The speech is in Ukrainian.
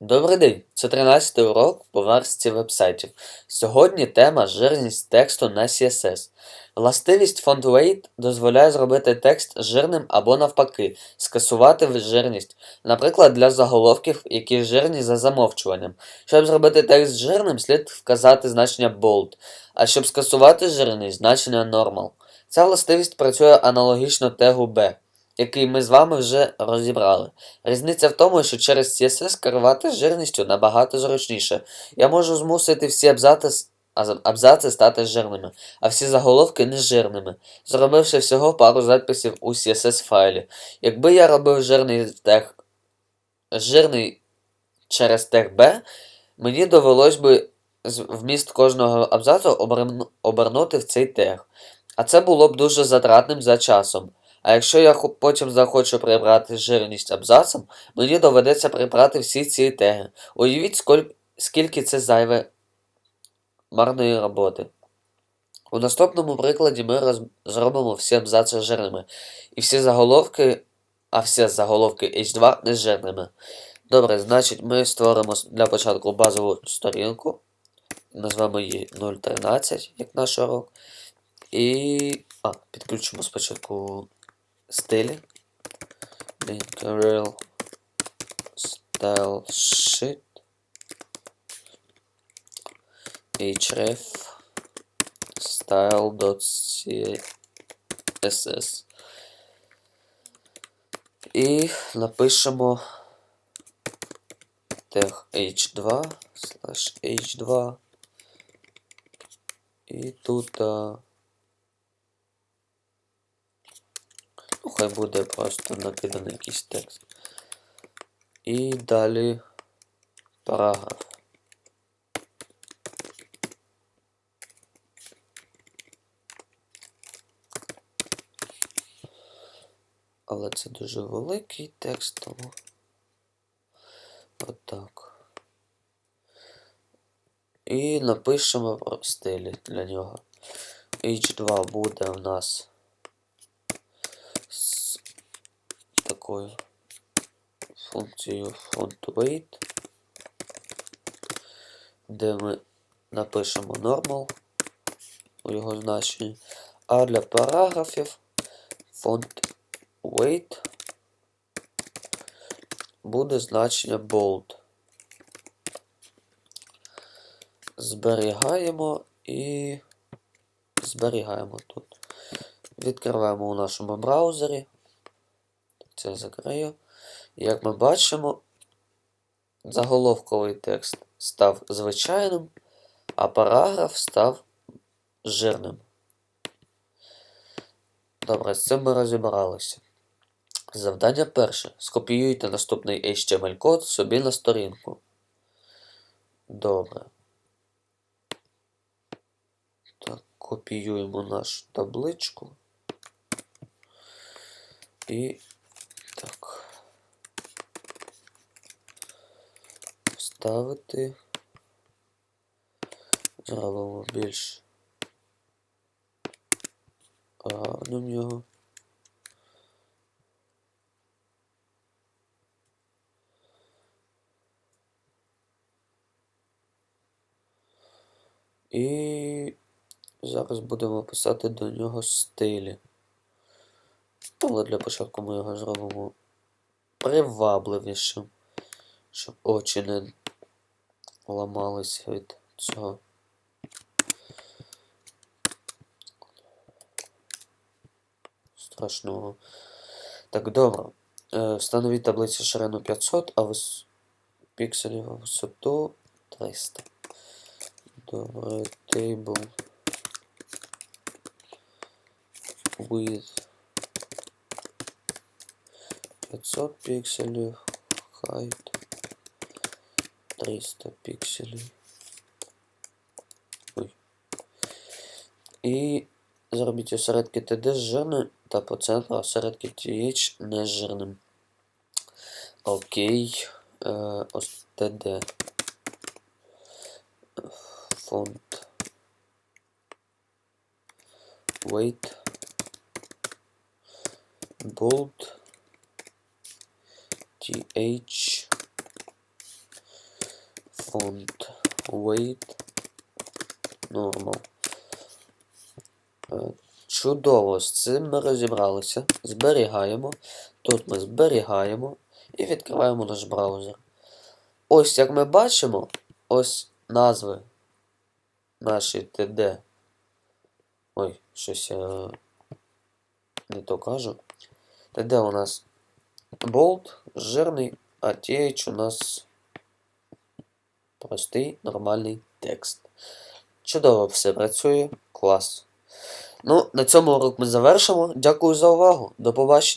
Добрий день! Це 13 й урок по версії вебсайтів. Сьогодні тема жирність тексту на CSS. Властивість font weight дозволяє зробити текст жирним або навпаки, скасувати жирність, наприклад, для заголовків, які жирні за замовчуванням. Щоб зробити текст жирним, слід вказати значення bold, а щоб скасувати жирність, значення normal. Ця властивість працює аналогічно тегу B, який ми з вами вже розібрали. Різниця в тому, що через CSS керувати жирністю набагато зручніше. Я можу змусити всі абзаци, абзаци стати жирними, а всі заголовки нежирними, зробивши всього пару записів у CSS файлі. Якби я робив жирний тег, жирний через тег B, мені довелось би вміст кожного абзацу обернути в цей тег. А це було б дуже затратним за часом. А якщо я потім захочу прибрати жирність абзацом, мені доведеться прибрати всі ці теги. Уявіть, скільки це зайве марної роботи. У наступному прикладі ми роз... зробимо всі абзаци жирними, і всі заголовки, а всі заголовки H2 не жирними. Добре, значить, ми створимо для початку базову сторінку, назвемо її 0.13, як наш урок. І. А, підключимо спочатку стилі. Linkerel Style Sheet href style.css і напишемо тег h2 slash h2 і тут а, хай буде просто накиданий якийсь текст. І далі параграф. Але це дуже великий текст, тому отак. І напишемо про стилі для нього. H2 буде в нас з такою функцією font_weight, де ми напишемо normal у його значенні, а для параграфів font weight буде значення bold. Зберігаємо і зберігаємо тут. Відкриваємо у нашому браузері. Це закрию. Як ми бачимо, заголовковий текст став звичайним, а параграф став жирним. Добре, з цим ми розібралися. Завдання перше. Скопіюйте наступний HTML-код собі на сторінку. Добре. Так, копіюємо нашу табличку. І так. Вставити. Зробимо більш гарним його. І зараз будемо писати до нього стилі. Але для початку ми його зробимо привабливішим, щоб очі не ламалися від цього. Страшного. Так, добре. Е, Встановіть таблицю ширину 500, а вис... пікселів висоту 300. Добре, table width 500 пікселів, height 300 пікселів. Ой. І зробіть осередки TD жирним та по центру осередки TH не жирним. Окей. Е, ось TD. Фонд. Weight. Bold. TH. font weight normal. Е, Чудово, з цим ми розібралися. Зберігаємо. Тут ми зберігаємо і відкриваємо наш браузер. Ось як ми бачимо, ось назви наші TD. Ой, щось я не то кажу. TD у нас bold, жирний, а TH у нас простий нормальний текст. Чудово все працює. Клас. Ну, на цьому урок ми завершимо. Дякую за увагу. До побачення.